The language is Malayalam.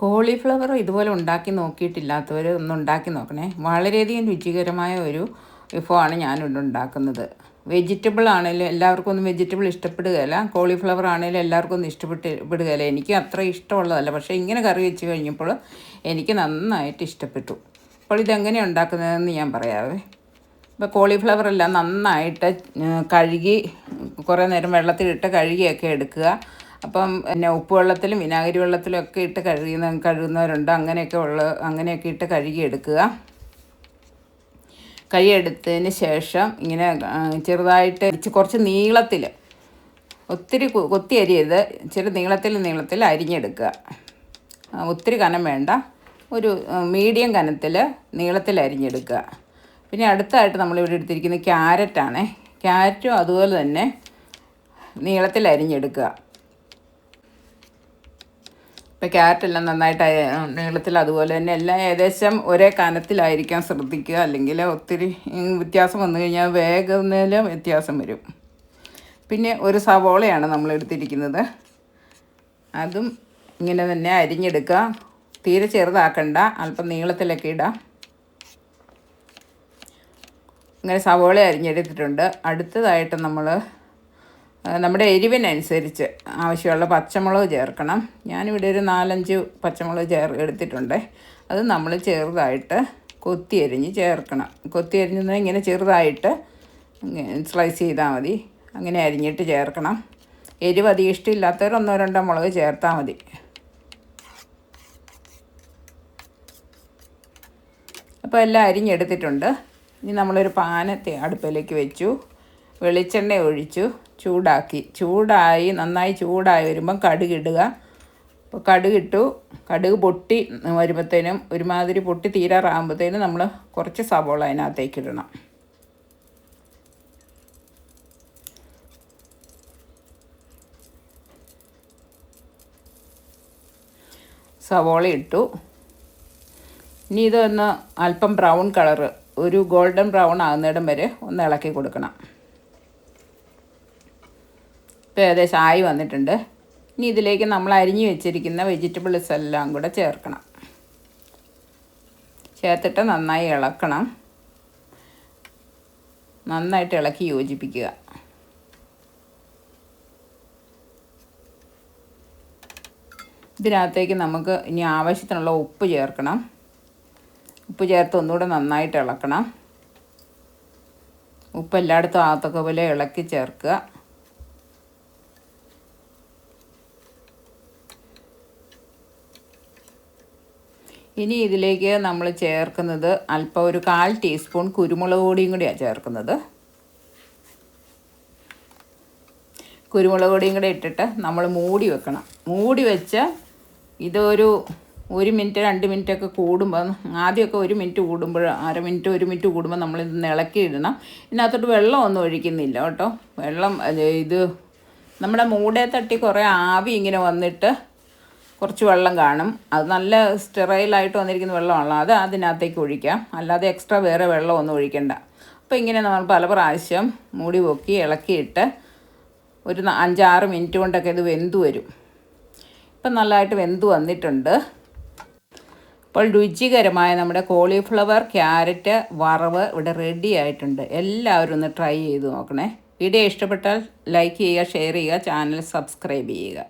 കോളിഫ്ലവർ ഇതുപോലെ ഉണ്ടാക്കി നോക്കിയിട്ടില്ലാത്തവർ ഒന്ന് ഉണ്ടാക്കി നോക്കണേ. വളരെയധികം രുചികരമായ ഒരു വിഭവമാണ് ഞാനിവിടെ ഉണ്ടാക്കുന്നത്. വെജിറ്റബിൾ ആണെങ്കിലും എല്ലാവർക്കും ഒന്നും വെജിറ്റബിൾ ഇഷ്ടപ്പെടുകയില്ല. കോളിഫ്ലവർ ആണെങ്കിലും എല്ലാവർക്കും ഒന്നും ഇഷ്ടപ്പെട്ട് പെടുകയില്ല എനിക്ക് അത്ര ഇഷ്ടമുള്ളതല്ല. പക്ഷേ ഇങ്ങനെ കറി വെച്ച് കഴിഞ്ഞപ്പോൾ എനിക്ക് നന്നായിട്ട് ഇഷ്ടപ്പെട്ടു. അപ്പോൾ ഇതെങ്ങനെ ഉണ്ടാക്കുന്നതെന്ന് ഞാൻ പറയാവേ. ഇപ്പോൾ കോളിഫ്ലവർ എല്ലാം നന്നായിട്ട് കഴുകി കുറേ നേരം വെള്ളത്തിലിട്ട് കഴുകിയൊക്കെ എടുക്കുക. അപ്പം പിന്നെ ഉപ്പ് വെള്ളത്തിലും വിനാഗിരി വെള്ളത്തിലും ഒക്കെ ഇട്ട് കഴുകുന്ന കഴുകുന്നവരുണ്ട്. അങ്ങനെയൊക്കെ ഉള്ള അങ്ങനെയൊക്കെ ഇട്ട് കഴുകിയെടുക്കുക കഴുകിയെടുത്തതിന് ശേഷം ഇങ്ങനെ ചെറുതായിട്ട് കുറച്ച് നീളത്തിൽ ഒത്തിരി കൊത്തി അരിയത് ചെറു നീളത്തിൽ നീളത്തിൽ അരിഞ്ഞെടുക്കുക. ഒത്തിരി കനം വേണ്ട. ഒരു മീഡിയം കനത്തിൽ നീളത്തിൽ അരിഞ്ഞെടുക്കുക. പിന്നെ അടുത്തായിട്ട് നമ്മളിവിടെ എടുത്തിരിക്കുന്നത് ക്യാരറ്റാണേ. ക്യാരറ്റും അതുപോലെ തന്നെ നീളത്തിൽ അരിഞ്ഞെടുക്കുക. ഇപ്പോൾ ക്യാരറ്റെല്ലാം നന്നായിട്ട് നീളത്തിൽ അതുപോലെ തന്നെ എല്ലാം ഏകദേശം ഒരേ കനത്തിലായിരിക്കാൻ ശ്രദ്ധിക്കുക. അല്ലെങ്കിൽ ഒത്തിരി വ്യത്യാസം വന്നു കഴിഞ്ഞാൽ വേഗന്നേലും വ്യത്യാസം വരും. പിന്നെ ഒരു സവോളയാണ് നമ്മൾ എടുത്തിരിക്കുന്നത്. അതും ഇങ്ങനെ തന്നെ അരിഞ്ഞെടുക്കുക. തീരെ ചെറുതാക്കണ്ട. അല്പം നീളത്തിലൊക്കെ ഇടാം. ഇങ്ങനെ സവോള അരിഞ്ഞെടുത്തിട്ടുണ്ട്. അടുത്തതായിട്ട് നമ്മൾ നമ്മുടെ എരിവിനനുസരിച്ച് ആവശ്യമുള്ള പച്ചമുളക് ചേർക്കണം. ഞാനിവിടെ ഒരു നാലഞ്ച് പച്ചമുളക് ചേർ എടുത്തിട്ടുണ്ട്. അത് നമ്മൾ ചെറുതായിട്ട് കൊത്തി അരിഞ്ഞ് ചേർക്കണം. കൊത്തി അരിഞ്ഞ് ഇങ്ങനെ ചെറുതായിട്ട് സ്ലൈസ് ചെയ്താൽ മതി. അങ്ങനെ അരിഞ്ഞിട്ട് ചേർക്കണം. എരിവ് അധികം ഇഷ്ടമില്ലാത്തവർ ഒന്നോ രണ്ടോ മുളക് ചേർത്താൽ മതി. അപ്പോൾ എല്ലാം അരിഞ്ഞെടുത്തിട്ടുണ്ട്. ഇനി നമ്മളൊരു പാനത്തെ അടുപ്പിലേക്ക് വെച്ചു. വെളിച്ചെണ്ണ ഒഴിച്ചു ചൂടാക്കി. ചൂടായി നന്നായി ചൂടായി വരുമ്പം കടുകിടുക അപ്പോൾ കടുകിട്ടു കടുക് പൊട്ടി വരുമ്പോഴത്തേനും ഒരുമാതിരി പൊട്ടി തീരാറാകുമ്പോഴത്തേനും നമ്മൾ കുറച്ച് സവോള അതിനകത്തേക്ക് ഇടണം. സവോള ഇട്ടു. ഇനി ഇതൊന്ന് അല്പം ബ്രൗൺ കളറ് ഒരു ഗോൾഡൻ ബ്രൗൺ ആകുന്നിടം വരെ ഒന്ന് ഇളക്കി കൊടുക്കണം. ഇപ്പോൾ ഏകദേശം ആയി വന്നിട്ടുണ്ട്. ഇനി ഇതിലേക്ക് നമ്മൾ അരിഞ്ഞു വെച്ചിരിക്കുന്ന വെജിറ്റബിൾസ് എല്ലാം കൂടെ ചേർക്കണം. ചേർത്തിട്ട് നന്നായി ഇളക്കണം. നന്നായിട്ട് ഇളക്കി യോജിപ്പിക്കുക. ഇതിനകത്തേക്ക് നമുക്ക് ഇനി ആവശ്യത്തിനുള്ള ഉപ്പ് ചേർക്കണം. ഉപ്പ് ചേർത്ത് ഒന്നുകൂടെ നന്നായിട്ട് ഇളക്കണം. ഉപ്പ് എല്ലായിടത്തും ആകത്തൊക്കെ പോലെ ഇളക്കി ചേർക്കുക. ഇനി ഇതിലേക്ക് നമ്മൾ ചേർക്കുന്നത് അല്പം ഒരു കാൽ ടീസ്പൂൺ കുരുമുളക് പൊടിയും കൂടിയാണ് ചേർക്കുന്നത്. കുരുമുളക് പൊടിയും കൂടെ ഇട്ടിട്ട് നമ്മൾ മൂടി വെക്കണം. മൂടി വെച്ച് ഇതൊരു ഒരു മിനിറ്റ് രണ്ട് മിനിറ്റ് ഒക്കെ കൂടുമ്പോൾ ആദ്യമൊക്കെ ഒരു മിനിറ്റ് കൂടുമ്പോൾ അര മിനിറ്റ് ഒരു മിനിറ്റ് കൂടുമ്പോൾ നമ്മളിത് ഇളക്കി ഇടണം. ഇതിനകത്തോട്ട് വെള്ളം ഒന്നും ഒഴിക്കുന്നില്ല കേട്ടോ. വെള്ളം ഇത് നമ്മുടെ മൂടെ തട്ടി കുറേ ആവി ഇങ്ങനെ വന്നിട്ട് കുറച്ച് വെള്ളം കാണും. അത് നല്ല സ്റ്റെറൈലായിട്ട് വന്നിരിക്കുന്ന വെള്ളമാണല്ലോ. അത് അതിനകത്തേക്ക് ഒഴിക്കാം. അല്ലാതെ എക്സ്ട്രാ വേറെ വെള്ളമൊന്നും ഒഴിക്കണ്ട. അപ്പോൾ ഇങ്ങനെ നമ്മൾ പല പ്രാവശ്യം മൂടി പൊക്കി ഇളക്കിയിട്ട് ഒരു അഞ്ചാറ് മിനിറ്റ് കൊണ്ടൊക്കെ ഇത് വെന്ത് വരും. ഇപ്പം നല്ലതായിട്ട് വെന്ത് വന്നിട്ടുണ്ട്. ഇപ്പോൾ രുചികരമായ നമ്മുടെ കോളിഫ്ലവർ ക്യാരറ്റ് വറവ് ഇവിടെ റെഡി ആയിട്ടുണ്ട്. എല്ലാവരും ഒന്ന് ട്രൈ ചെയ്ത് നോക്കണേ. വീഡിയോ ഇഷ്ടപ്പെട്ടാൽ ലൈക്ക് ചെയ്യുക ഷെയർ ചെയ്യുക ചാനൽ സബ്സ്ക്രൈബ് ചെയ്യുക.